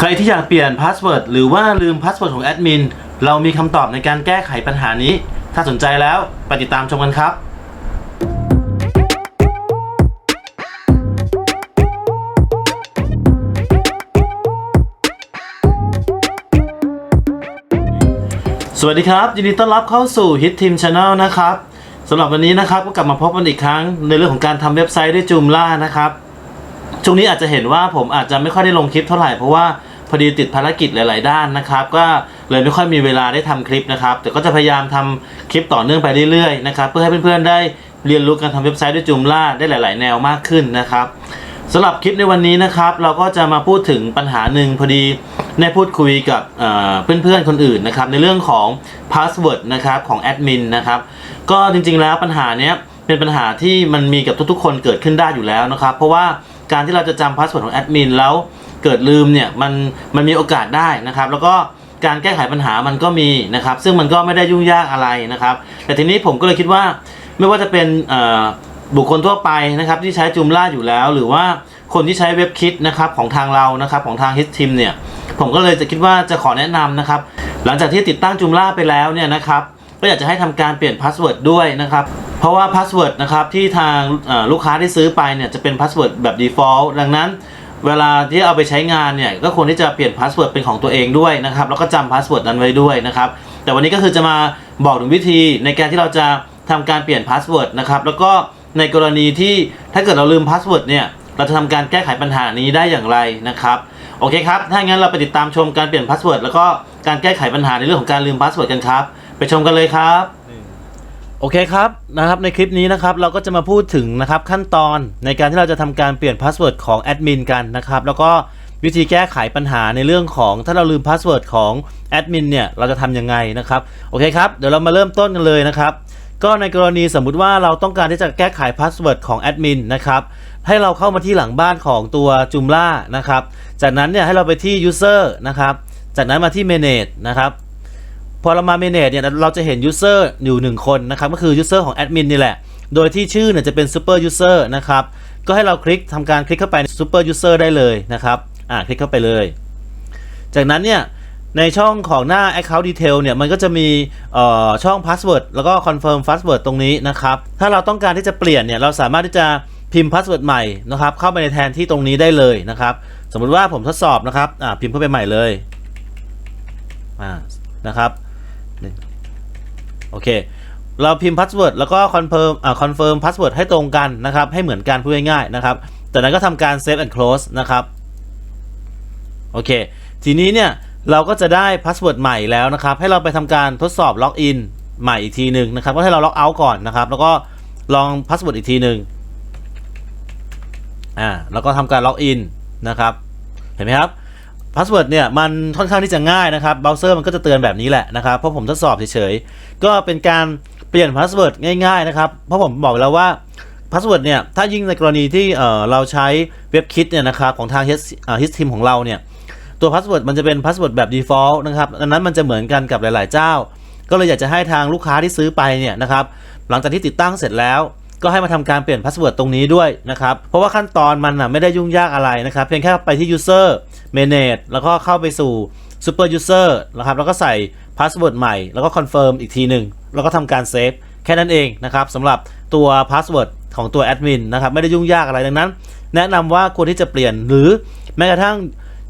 ใครที่อยากเปลี่ยนพาสเวิร์ดหรือว่าลืมพาสเวิร์ดของแอดมิน เรามีคำตอบในการแก้ไขปัญหานี้ ถ้าสนใจแล้วไปติดตามชมกันครับสวัสดีครับ ยินดีต้อนรับเข้าสู่ Hit Team Channel นะครับสำหรับวันนี้นะครับก็กลับมาพบกันอีกครั้ง ในเรื่องของการทำเว็บไซต์ด้วยจูมล่านะครับช่วงนี้อาจจะเห็นว่าผมอาจจะไม่ค่อยได้ลงคลิปเท่าไหร่เพราะว่า พอดีติดภารกิจหลาย ๆ ด้านนะครับ ก็เลยไม่ค่อยมีเวลาได้ทำคลิปนะครับ แต่ก็จะพยายามทำคลิปต่อเนื่องไปเรื่อย ๆ นะครับ เพื่อให้เพื่อน ๆ ได้เรียนรู้การทำเว็บไซต์ด้วยจูมล่าได้หลาย ๆ แนวมากขึ้นนะครับสำหรับคลิปในวันนี้นะครับ เราก็จะมาพูดถึงปัญหาหนึ่งพอดีได้พูดคุยกับเเพื่อนๆคนอื่นนะครับ ในเรื่องของพาสเวิร์ดนะครับของแอดมินนะครับ ก็จริงๆแล้วปัญหาเนี้ยเป็นปัญหาที่มันมีกับทุกๆ คนเกิดขึ้นได้อยู่แล้วนะครับ เพราะว่าการที่เราจะจำพาสเวิร์ดของแอดมินแล้ว เกิดลืมเนี่ยมันมันมีโอกาสได้นะครับ แล้วก็การแก้ไขปัญหามันก็มีนะครับ ซึ่งมันก็ไม่ได้ยุ่งยากอะไรนะครับ แต่ทีนี้ผมก็เลยคิดว่าไม่ว่าจะเป็นบุคคลทั่วไปนะครับที่ใช้จูมล่าอยู่แล้ว หรือว่าคนที่ใช้เว็บคิดนะครับของทางเรานะครับของทางฮิตทีมเนี่ยผมก็เลยจะคิดว่าจะขอแนะนำนะครับ หลังจากที่ติดตั้งจูมล่าไปแล้วเนี่ยนะครับก็อยากจะให้ทำการเปลี่ยนพาสเวิร์ดด้วยนะครับ เพราะว่าพาสเวิร์ดนะครับที่ทางลูกค้าที่ซื้อไปเนี่ยจะเป็นพาสเวิร์ดแบบ default ดังนั้น เวลาที่เอาไปใช้งานเนี่ยก็ควรที่จะเปลี่ยนพาสเวิร์ดเป็นของตัวเองด้วยนะครับแล้วก็จำพาสเวิร์ดนั้นไว้ด้วยนะครับแต่วันนี้ก็คือจะมาบอกถึงวิธีในการที่เราจะทำการเปลี่ยนพาสเวิร์ดนะครับแล้วก็ในกรณีที่ถ้าเกิดเราลืมพาสเวิร์ดเนี่ยเราจะทำการแก้ไขปัญหานี้ได้อย่างไรนะครับโอเคครับถ้างั้นเราไปติดตามชมการเปลี่ยนพาสเวิร์ดแล้วก็การแก้ไขปัญหาในเรื่องของการลืมพาสเวิร์ดกันครับ ไปชมกันเลยครับ โอเคครับนะครับในคลิปนี้นะครับเราก็จะมาพูดถึงนะครับขั้นตอนในการที่เราจะทำการเปลี่ยนพาสเวิร์ดของแอดมินกันนะครับแล้วก็วิธีแก้ไขปัญหาในเรื่องของถ้าเราลืมพาสเวิร์ดของแอดมินเนี่ยเราจะทำยังไงนะครับโอเคครับเดี๋ยวเรามาเริ่มต้นกันเลยนะครับก็ในกรณีสมมุติว่าเราต้องการที่จะแก้ไขพาสเวิร์ดของแอดมินนะครับให้เราเข้ามาที่หลังบ้านของตัวจุมล่านะครับจากนั้นเนี่ยให้เราไปที่ user นะครับจากนั้นมาที่ manage นะครับ พอเรามา manage เนี่ยเราจะเห็น user อยู่หนึ่งคนนะครับก็คือ user ของ admin นี่แหละ โดยที่ชื่อเนี่ยจะเป็น super user นะครับ ก็ให้เราคลิกทำการคลิกเข้าไปใน super user ได้เลยนะครับอ่าคลิกเข้าไปเลย จากนั้นเนี่ยในช่องของหน้า account detail เนี่ยมันก็จะมีอ่อช่อง password แล้วก็ confirm password ตรงนี้นะครับ ถ้าเราต้องการที่จะเปลี่ยนเนี่ยเราสามารถที่จะพิมพ์ password ใหม่นะครับเข้าไปในแทนที่ตรงนี้ได้เลยนะครับ สมมุติว่าผมทดสอบนะครับอ่าพิมพ์เข้าไปใหม่เลยนะครับ โอเค เราพิมพ์พาสเวิร์ดแล้วก็คอนเฟิร์มอ่าคอนเฟิร์มพาสเวิร์ดให้ตรงกันนะครับ ให้เหมือนกันพูดง่ายๆนะครับจากนั้นก็ทำการ save and close นะครับ โอเค ทีนี้เนี่ยเราก็จะได้พาสเวิร์ดใหม่แล้วนะครับ ให้เราไปทำการทดสอบล็อกอินใหม่อีกทีหนึ่งนะครับ ก็ให้เราล็อกเอาท์ก่อนนะครับ แล้วก็ลองพาสเวิร์ดอีกทีหนึ่งอ่า แล้วก็ทำการล็อกอินนะครับ เห็นไหมครับ พาสเวิร์ดเนี่ยมันค่อนข้างที่จะง่ายนะครับเบราว์เซอร์มันก็จะเตือนแบบนี้แหละนะครับเพราะผมทดสอบเฉยๆก็เป็นการเปลี่ยนพาสเวิร์ดง่ายๆนะครับเพราะผมบอกแล้วว่าพาสเวิร์ดเนี่ยถ้ายิ่งในกรณีที่เออเราใช้เว็บคิดเนี่ยนะครับของทาง His อ่า His Team ของเราเนี่ยตัวพาสเวิร์ดมันจะเป็นพาสเวิร์ดแบบ default นะครับดังนั้นมันจะเหมือนกันกับหลาย ๆ เจ้า ก็เลยอยากจะให้ทางลูกค้าที่ซื้อไปเนี่ยนะครับหลังจากที่ติดตั้งเสร็จแล้วก็ให้มาทำการเปลี่ยนพาสเวิร์ดตรงนี้ด้วยนะครับ เพราะว่าขั้นตอนมันอะไม่ได้ยุ่งยากอะไรนะครับ เพียงแค่ไปที่ user manage แล้วก็เข้าไปสู่ super user นะครับแล้วก็ใส่พาสเวิร์ดใหม่ แล้วก็ confirm อีกทีหนึ่งแล้วก็ทำการเซฟแค่นั้นเองนะครับสำหรับตัวพาสเวิร์ดของตัวแอดมินนะครับไม่ได้ยุ่งยากอะไรดังนั้น แนะนำว่าควรที่จะเปลี่ยนหรือแม้กระทั่ง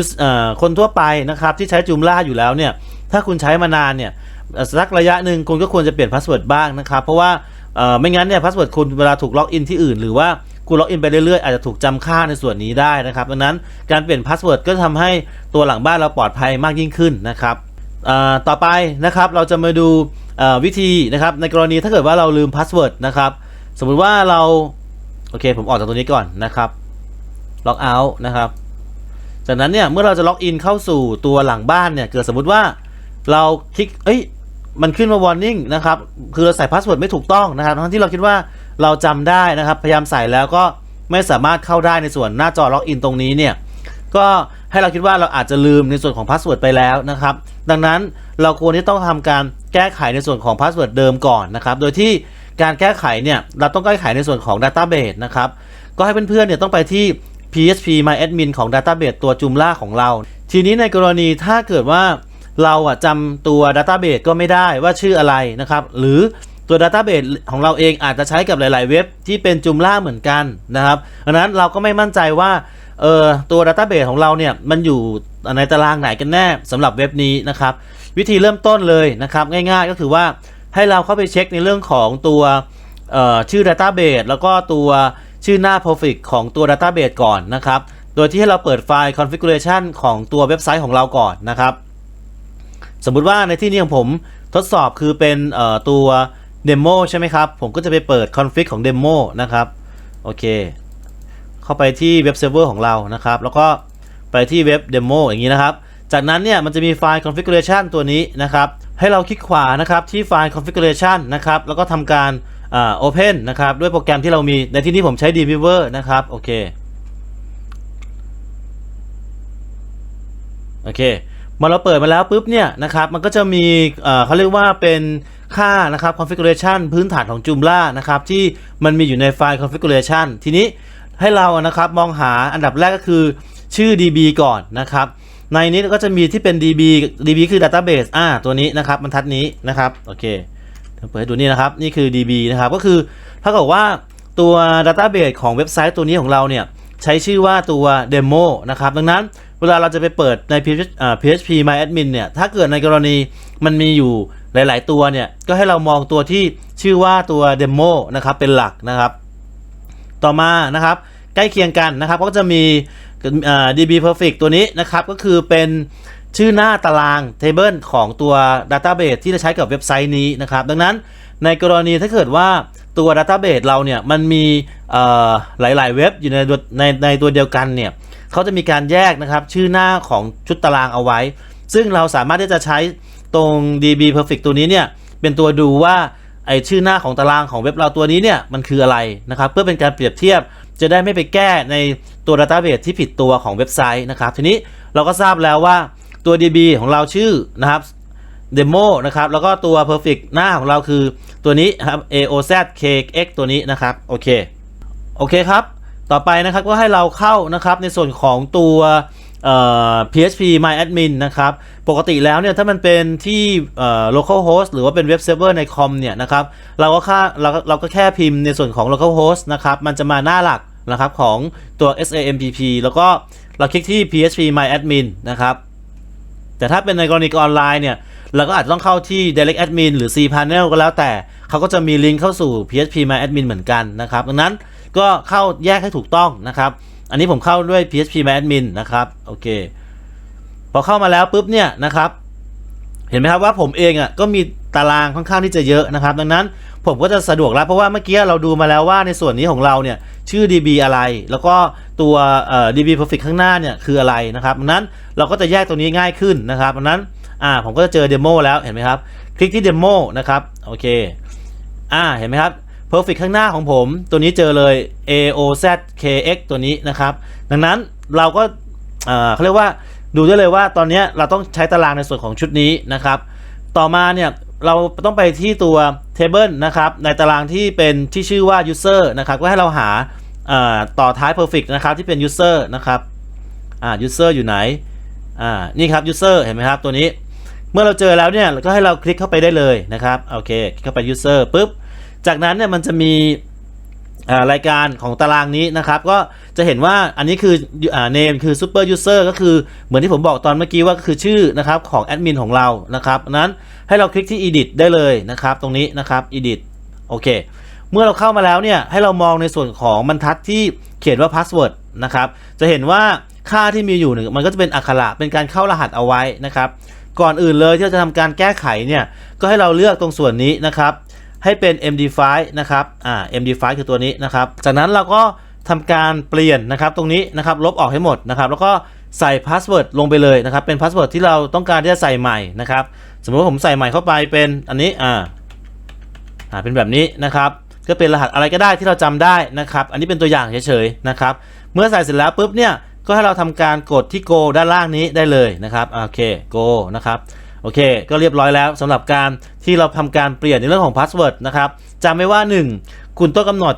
us- เอ่อคนทั่วไปนะครับที่ใช้จูมล่าอยู่แล้วเนี่ยถ้าคุณใช้มานานเนี่ยสักระยะหนึ่งคุณก็ควรจะเปลี่ยนพาสเวิร์ดบ้างนะครับ เพราะว่าเอ่อไม่งั้นเนี่ยพาสเวิร์ดคุณเวลาถูกล็อกอินที่อื่น หรือว่า คุณล็อกอินไปเรื่อยๆ อาจจะถูกจำค่าในส่วนนี้ได้นะครับดังนั้นการเปลี่ยนพาสเวิร์ดก็ทำให้ตัวหลังบ้านเราปลอดภัยมากยิ่งขึ้นนะครับต่อไปนะครับเราจะมาดูวิธีนะครับในกรณีถ้าเกิดว่าเราลืมพาสเวิร์ดนะครับสมมุติว่าเราโอเคผมออกจากตัวนี้ก่อนนะครับล็อกเอาท์นะครับจากนั้นเนี่ยเมื่อเราจะล็อกอินเข้าสู่ตัวหลังบ้านเนี่ยเกิดสมมุติว่าเราคลิกเอ้ยมันขึ้นมา warning นะครับคือเราใส่พาสเวิร์ดไม่ถูกต้องนะครับทั้งที่เราคิดว่า เราจำได้นะครับ พยายามใส่แล้วก็ไม่สามารถเข้าได้ในส่วนหน้าจอล็อกอินตรงนี้เนี่ยก็ให้เราคิดว่าเราอาจจะลืมในส่วนของพาสเวิร์ดไปแล้วนะครับ ดังนั้นเราควรที่ต้องทำการแก้ไขในส่วนของพาสเวิร์ดเดิมก่อนนะครับ โดยที่การแก้ไขเนี่ยเราต้องแก้ไขในส่วนของ Database นะครับ ก็ให้เพื่อนๆเนี่ยต้องไปที่ PHP MyAdmin ของ Database ตัว Joomla ของเรา ทีนี้ในกรณีถ้าเกิดว่าเราอะจำตัว Database ก็ไม่ได้ว่าชื่ออะไรนะครับ หรือ ตัว Database ของเราเองอาจจะใช้กับหลาย ๆ เว็บที่เป็นจุมล่าเหมือนกันนะครับดังนั้นเราก็ไม่มั่นใจว่าเออตัว Database ของเราเนี่ยมันอยู่ในตารางไหนกันแน่สำหรับเว็บนี้นะครับ วิธีเริ่มต้นเลยนะครับ ง่าย ๆ ก็คือว่าให้เราเข้าไปเช็คในเรื่องของตัวชื่อ Database แล้วก็ตัวชื่อหน้า Profit ของตัว Database ก่อนนะครับ โดยที่ให้เราเปิดไฟล์ configuration ของตัวเว็บไซต์ของเราก่อนนะครับ สมมุติว่าในที่นี้ของผมทดสอบคือเป็นเอ่ อตัว Demo ใช่ไหมครับ ผมก็จะไปเปิด config ของ Demo นะครับ โอเค เข้าไปที่เว็บเซิร์ฟเวอร์ของเรานะครับ แล้วก็ไปที่เว็บ Demo อย่างนี้นะครับ จากนั้นเนี่ยมันจะมีไฟล์ configuration ตัวนี้นะครับ ให้เราคลิกขวานะครับที่ไฟล์ configuration นะครับ แล้วก็ทำการอ่า open นะครับ ด้วยโปรแกรมที่เรามี ในที่นี้ผมใช้ Dreamweaver นะครับ โอเค โอเคมาเราเปิดมาแล้วปุ๊บเนี่ยนะครับ มันก็จะมีอ่อเขาเรียกว่าเป็น ค่านะครับ configuration พื้นฐานของ Joomla นะครับที่มันมีอยู่ในไฟล์ configuration ทีนี้ให้เราอะนะครับมองหาอันดับแรกก็คือชื่อ db ก่อนนะครับ ในนี้ก็จะมีที่เป็น db db คือ database อ่าตัวนี้นะครับบรรทัดนี้นะครับโอเคเดี๋ยวเปิดให้ดูนี่นะครับนี่คือ db นะครับก็คือถ้าเกิดว่าตัว database ของเว็บไซต์ตัวนี้ของเราเนี่ยใช้ชื่อว่าตัว demo นะครับดังนั้น เวลาเราจะไปเปิดใน PHP PHP My Admin เนี่ย ถ้าเกิดในกรณีมันมีอยู่หลาย ๆ ตัวเนี่ย ก็ให้เรามองตัวที่ชื่อว่าตัว demo นะครับ เป็นหลักนะครับ ต่อมานะครับ ใกล้เคียงกันนะครับ ก็จะมี DB Perfect ตัวนี้นะครับ ก็คือเป็นชื่อหน้าตาราง table ของตัว database ที่จะใช้กับเว็บไซต์นี้นะครับ ดังนั้นในกรณีถ้าเกิดว่า ตัว database เราเนี่ยมันมีเอ่อหลายๆเว็บอยู่ในในในตัวเดียวกันเนี่ยเขาจะมีการแยกนะครับชื่อหน้าของชุดตารางเอาไว้ ซึ่งเราสามารถที่จะใช้ตรง DB Perfect ตัวนี้เนี่ยเป็นตัวดูว่าไอชื่อหน้าของตารางของเว็บเราตัวนี้เนี่ยมันคืออะไรนะครับเพื่อเป็นการเปรียบเทียบจะได้ไม่ไปแก้ในตัว database ที่ผิดตัวของเว็บไซต์นะครับทีนี้เราก็ทราบแล้วว่าตัว DB ของเราชื่อนะครับ demo นะครับ แล้วก็ตัว perfect หน้าของเราคือตัวนี้ครับ aoz kx ตัวนี้นะครับ โอเค โอเคครับ ต่อไปนะครับก็ให้เราเข้านะครับในส่วนของตัว php my admin นะครับ ปกติแล้วเนี่ยถ้ามันเป็นที่ local host หรือว่าเป็นเว็บเซิร์ฟเวอร์ในคอมเนี่ยนะครับ เราก็ค่าเราก็เราก็แค่พิมพ์ในส่วนของ local host นะครับ มันจะมาหน้าหลักนะครับของตัว sampp แล้วก็เราคลิกที่ php my admin นะครับ แต่ถ้าเป็นในกรณีออนไลน์เนี่ย เราก็อาจจะต้องเข้าที่ direct admin หรือ cpanel ก็แล้วแต่ เขาก็จะมีลิงก์เข้าสู่ php my admin เหมือนกันนะครับ ดังนั้นก็เข้าแยกให้ถูกต้องนะครับ อันนี้ผมเข้าด้วย php my admin นะครับ โอเค พอเข้ามาแล้วปุ๊บเนี่ยนะครับ เห็นไหมครับว่าผมเองอะก็มีตารางค่อนข้างที่จะเยอะนะครับ ดังนั้นผมก็จะสะดวกแล้วเพราะว่าเมื่อกี้เราดูมาแล้วว่าในส่วนนี้ของเราเนี่ยชื่อ db อะไร แล้วก็ตัว db perfect ข้างหน้าเนี่ยคืออะไรนะครับดังนั้นเราก็จะแยกตรงนี้ง่ายขึ้นนะครับดังนั้น อ่าผมก็จะเจอเดโมแล้วเห็นไหมครับ คลิกที่เดโมนะครับโอเคอ่าเห็นไหมครับ perfect ข้างหน้าของผม ตัวนี้เจอเลย aozkx ตัวนี้นะครับ ดังนั้นเราก็เอ่อเขาเรียกว่าดูได้เลยว่าตอนนี้เราต้องใช้ตารางในส่วนของชุดนี้นะครับ ต่อมาเนี่ยเราต้องไปที่ตัว table นะครับในตารางที่เป็นที่ชื่อว่า user นะครับก็ให้เราหาอ่อต่อท้าย perfect นะครับที่เป็น user นะครับอ่า user อยู่ไหนอ่านี่ครับ user เห็นไหมครับตัวนี้ เมื่อเราเจอแล้วเนี่ยก็ให้เราคลิกเข้าไปได้เลยนะครับโอเคคลิกเข้าไป user ปุ๊บจากนั้นเนี่ยมันจะมีรายการของตารางนี้นะครับ ก็จะเห็นว่าอันนี้คืออ่า name คือ super user ก็คือเหมือนที่ผมบอกตอนเมื่อกี้ว่าก็คือชื่อนะครับของแอดมินของเรานะครับนั้นให้เราคลิกที่ edit ได้เลยนะครับ ตรงนี้นะครับ edit โอเค เมื่อเราเข้ามาแล้วเนี่ยให้เรามองในส่วนของบรรทัดที่เขียนว่า password นะครับ จะเห็นว่าค่าที่มีอยู่เนี่ยมันก็จะเป็นอักขระเป็นการเข้ารหัสเอาไว้นะครับ ก่อนอื่นเลยที่เราจะทำการแก้ไขเนี่ยก็ให้เราเลือกตรงส่วนนี้นะครับ ให้เป็น MD5 นะครับอ่า MD5 คือตัวนี้นะครับ จากนั้นเราก็ทำการเปลี่ยนนะครับตรงนี้นะครับลบออกให้หมดนะครับ แล้วก็ใส่พาสเวิร์ดลงไปเลยนะครับ เป็นพาสเวิร์ดที่เราต้องการที่จะใส่ใหม่นะครับ สมมติว่าผมใส่ใหม่เข้าไปเป็นอันนี้อ่าอ่าเป็นแบบนี้นะครับก็เป็นรหัสอะไรก็ได้ที่เราจำได้นะครับ อันนี้เป็นตัวอย่างเฉยๆนะครับ เมื่อใส่เสร็จแล้วปุ๊บเนี่ย ก็ให้เราทำการกดที่ go ด้านล่างนี้ได้เลยนะครับโอเค go นะครับโอเค ก็เรียบร้อยแล้วสำหรับการที่เราทำการเปลี่ยนในเรื่องของพาสเวิร์ดนะครับจำไว้ว่า 1 คุณต้องกำหนด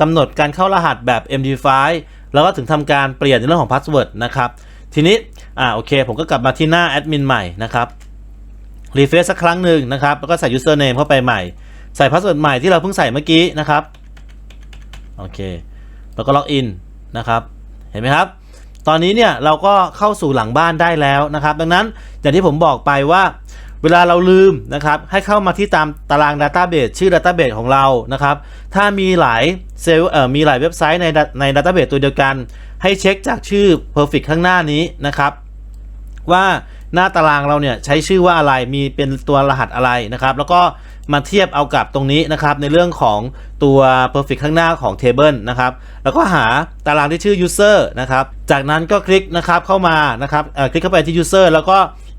กำหนดการเข้ารหัสแบบ MD5 แล้วก็ถึงทำการเปลี่ยนในเรื่องของพาสเวิร์ดนะครับทีนี้อ่าโอเค ผมก็กลับมาที่หน้าแอดมินใหม่นะครับรีเฟรชสักครั้งหนึ่งนะครับแล้วก็ใส่ username เข้าไปใหม่ ใส่พาสเวิร์ดใหม่ที่เราเพิ่งใส่เมื่อกี้นะครับโอเคแล้วก็ล็อกอินนะครับเห็นไหมครับ ตอนนี้เนี่ยเราก็เข้าสู่หลังบ้านได้แล้วนะครับ ดังนั้นอย่างที่ผมบอกไปว่าเวลาเราลืมนะครับให้เข้ามาที่ตามตาราง Database ชื่อ Database ของเรานะครับ ถ้ามีหลายเซลล์เอ่อมีหลายเว็บไซต์ในใน Database ตัวเดียวกัน ให้เช็คจากชื่อ Perfect ข้างหน้านี้นะครับ ว่า หน้าตารางเราเนี่ยใช้ชื่อว่าอะไรมีเป็นตัวรหัสอะไรนะครับ แล้วก็มาเทียบเอากับตรงนี้นะครับ ในเรื่องของตัว perfect ข้างหน้าของ table นะครับ แล้วก็หาตารางที่ชื่อ user นะครับ จากนั้นก็คลิกนะครับเข้ามานะครับคลิกเข้าไปที่ user แล้วก็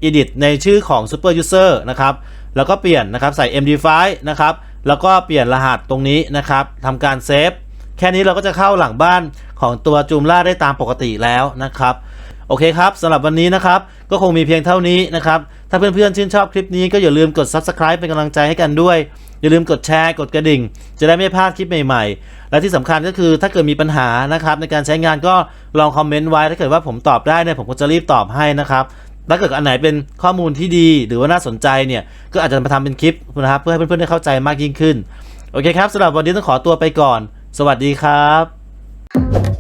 edit ในชื่อของ super user นะครับแล้วก็เปลี่ยนนะครับใส่ md5 นะครับแล้วก็เปลี่ยนรหัสตรงนี้นะครับทำการเซฟแค่นี้เราก็จะเข้าหลังบ้านของตัวจูมล่าได้ตามปกติแล้วนะครับ โอเคครับสำหรับวันนี้นะครับ ก็คงมีเพียงเท่านี้นะครับ ถ้าเพื่อนๆชื่นชอบคลิปนี้ก็อย่าลืมกด Subscribe เป็นกำลังใจให้กันด้วย อย่าลืมกดแชร์กดกระดิ่ง จะได้ไม่พลาดคลิปใหม่ๆ และที่สำคัญก็คือถ้าเกิดมีปัญหานะครับในการใช้งานก็ลองคอมเมนต์ไว้ถ้าเกิดว่าผมตอบได้เนี่ยผมก็จะรีบตอบให้นะครับถ้าเกิดอันไหนเป็นข้อมูลที่ดีหรือว่าน่าสนใจเนี่ยก็อาจจะมาทำเป็นคลิปนะครับเพื่อให้เพื่อนๆได้เข้าใจมากยิ่งขึ้นโอเคครับสำหรับวันนี้ต้องขอตัวไปก่อน สวัสดีครับ